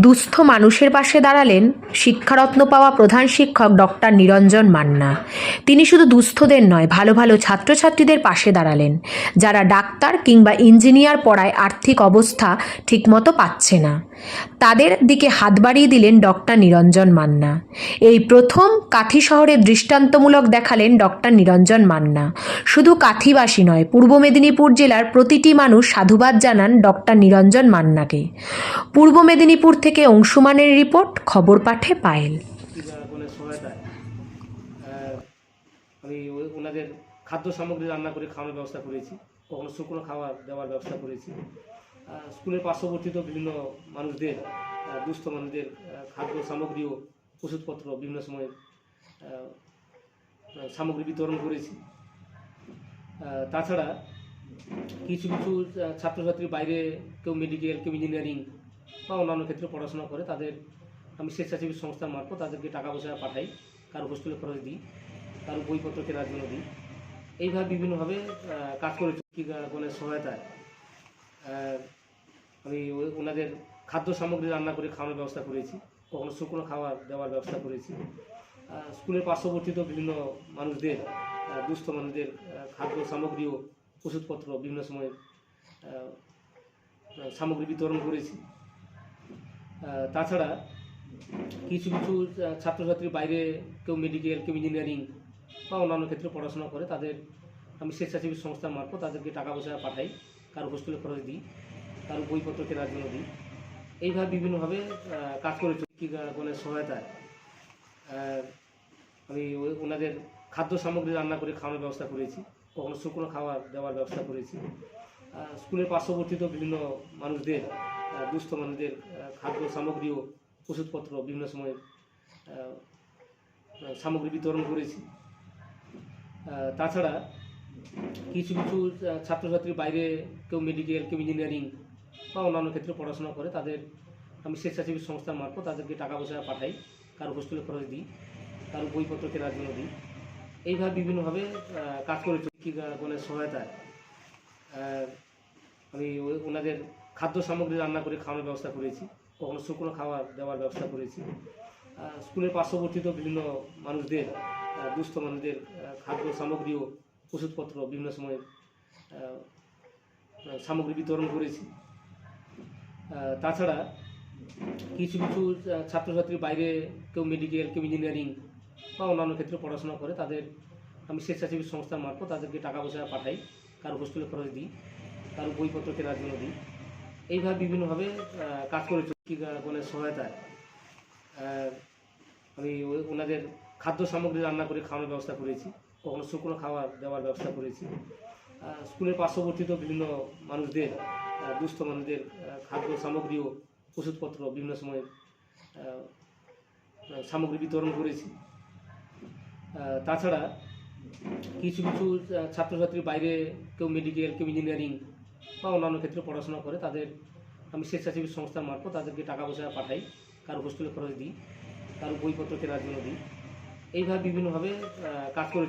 দুস্থ মানুষের পাশে দাঁড়ালেন শিক্ষারত্ন পাওয়া প্রধান শিক্ষক ডক্টর নিরঞ্জন মান্না। তিনি শুধু দুস্থদের নয়, ভালো ভালো ছাত্রছাত্রীদের পাশে দাঁড়ালেন, যারা ডাক্তার কিংবা ইঞ্জিনিয়ার পড়ায় আর্থিক অবস্থা ঠিকমতো পাচ্ছে না। তাদের দিকে হাত বাড়িয়ে দিলেন ডক্টর নিরঞ্জন মান্না। এই প্রথম কাথি শহরে দৃষ্টান্তমূলক দেখালেন ডক্টর নিরঞ্জন মান্না। শুধু কাথিবাসী নয়, পূর্ব মেদিনীপুর জেলার প্রতিটি মানুষ সাধুবাদ জানান ডক্টর নিরঞ্জন মান্নাকে। পূর্ব মেদিনীপুর থেকে অংশুমানের রিপোর্ট, খবর পাঠে পায়েল। আমি ওনাদের খাদ্য সামগ্রী রান্না করে খাওয়ানোর ব্যবস্থা করেছি, কখনো শুকনো খাবার দেওয়ার ব্যবস্থা করেছি। স্কুলের পার্শ্ববর্তীত বিভিন্ন মানুষদের দুস্থ মানুষদের খাদ্য সামগ্রী ও ওষুধপত্র বিভিন্ন সময় সামগ্রী বিতরণ করেছি। তাছাড়া কিছু কিছু ছাত্রছাত্রী বাইরে কেউ মেডিকেল কেউ ইঞ্জিনিয়ারিং বা অন্যান্য ক্ষেত্রে পড়াশোনা করে, তাদের আমি স্বেচ্ছাসেবী সংস্থার মারফত তাদেরকে টাকা পয়সা পাঠাই, কারও হোস্টেলে খরচ দিই, কারও বইপত্র কেনার জন্য দিই। এইভাবে বিভিন্নভাবে কাজ করে বোনের সহায়তায়। আমি ওনাদের খাদ্য সামগ্রী রান্না করে খাওয়ানোর ব্যবস্থা করেছি, কখনো শুকনো খাবার দেওয়ার ব্যবস্থা করেছি। স্কুলের পার্শ্ববর্তীত বিভিন্ন মানুষদের দুস্থ মানুষদের খাদ্য সামগ্রী ও ওষুধপত্র বিভিন্ন সময় সামগ্রী বিতরণ করেছি। তাছাড়া কিছু কিছু ছাত্রছাত্রী বাইরে কেউ মেডিকেল কেউ ইঞ্জিনিয়ারিং বা অন্যান্য ক্ষেত্রে পড়াশোনা করে, তাদের আমি স্বেচ্ছাসেবী সংস্থার মারফত তাদেরকে টাকা পয়সা পাঠাই, কারও হোস্টেলে খরচ দিই, কারও বইপত্র কেনার জন্য দিই। এইভাবে বিভিন্নভাবে কাজ করে বোনের সহায়তায় আমি ওনাদের খাদ্য সামগ্রী রান্না করে খাওয়ানোর ব্যবস্থা করেছি, কখনো শুকনো খাবার দেওয়ার ব্যবস্থা করেছি। স্কুলের পার্শ্ববর্তীত বিভিন্ন মানুষদের দুস্থ মানুষদের খাদ্য সামগ্রী ও ওষুধপত্র বিভিন্ন সময় সামগ্রী বিতরণ করেছি। তাছাড়া কিছু কিছু ছাত্রছাত্রী বাইরে কেউ মেডিকেল কেউ ইঞ্জিনিয়ারিং বা অন্যান্য ক্ষেত্রে পড়াশোনা করে, তাদের আমি স্বেচ্ছাসেবী সংস্থার মারফত তাদেরকে টাকা পয়সা পাঠাই, কারও হোস্টেলে খরচ দিই, কারও বইপত্র কেনার জন্য দিই। এইভাবে বিভিন্নভাবে কাজ করে বোনের সহায়তায়। আমি ওনাদের খাদ্য সামগ্রী রান্না করে খাওয়ানোর ব্যবস্থা করেছি, কখনো শুকনো খাবার দেওয়ার ব্যবস্থা করেছি। স্কুলের পার্শ্ববর্তীত বিভিন্ন মানুষদের দুস্থ মানুষদের খাদ্য সামগ্রী ও ওষুধপত্র বিভিন্ন সময় সামগ্রী বিতরণ করেছি। তাছাড়া কিছু কিছু ছাত্রছাত্রী বাইরে কেউ মেডিকেল, কেউ ইঞ্জিনিয়ারিং বা অন্যান্য ক্ষেত্রে পড়াশোনা করে, তাদের আমি স্বেচ্ছাসেবী সংস্থার মারফত তাদেরকে টাকা পয়সা পাঠাই। কারও হোস্টেলে খরচ দিই, কারও বইপত্র কেনার জন্য দিই। এইভাবে বিভিন্নভাবে কাজ করে চুক্তি গণের সহায়তায় আমি ওনাদের খাদ্য সামগ্রী রান্না করে খাওয়ানোর ব্যবস্থা করেছি। কখনো শুকনো খাবার দেওয়ার ব্যবস্থা করেছি। স্কুলের পার্শ্ববর্তীত বিভিন্ন মানুষদের দুস্থ মানুষদের খাদ্য সামগ্রী ও ওষুধপত্র বিভিন্ন সময় সামগ্রী বিতরণ করেছি। তাছাড়া কিছু কিছু ছাত্রছাত্রী বাইরে কেউ মেডিকেল কেউ ইঞ্জিনিয়ারিং বা অন্যান্য ক্ষেত্রে পড়াশোনা করে, তাদের আমি স্বেচ্ছাসেবী সংস্থার মারফত তাদেরকে টাকা পয়সা পাঠাই, কারও হোস্টেলে খরচ দিই, কারও বইপত্র কেনার জন্য দিই। এইভাবে বিভিন্নভাবে কাজ করে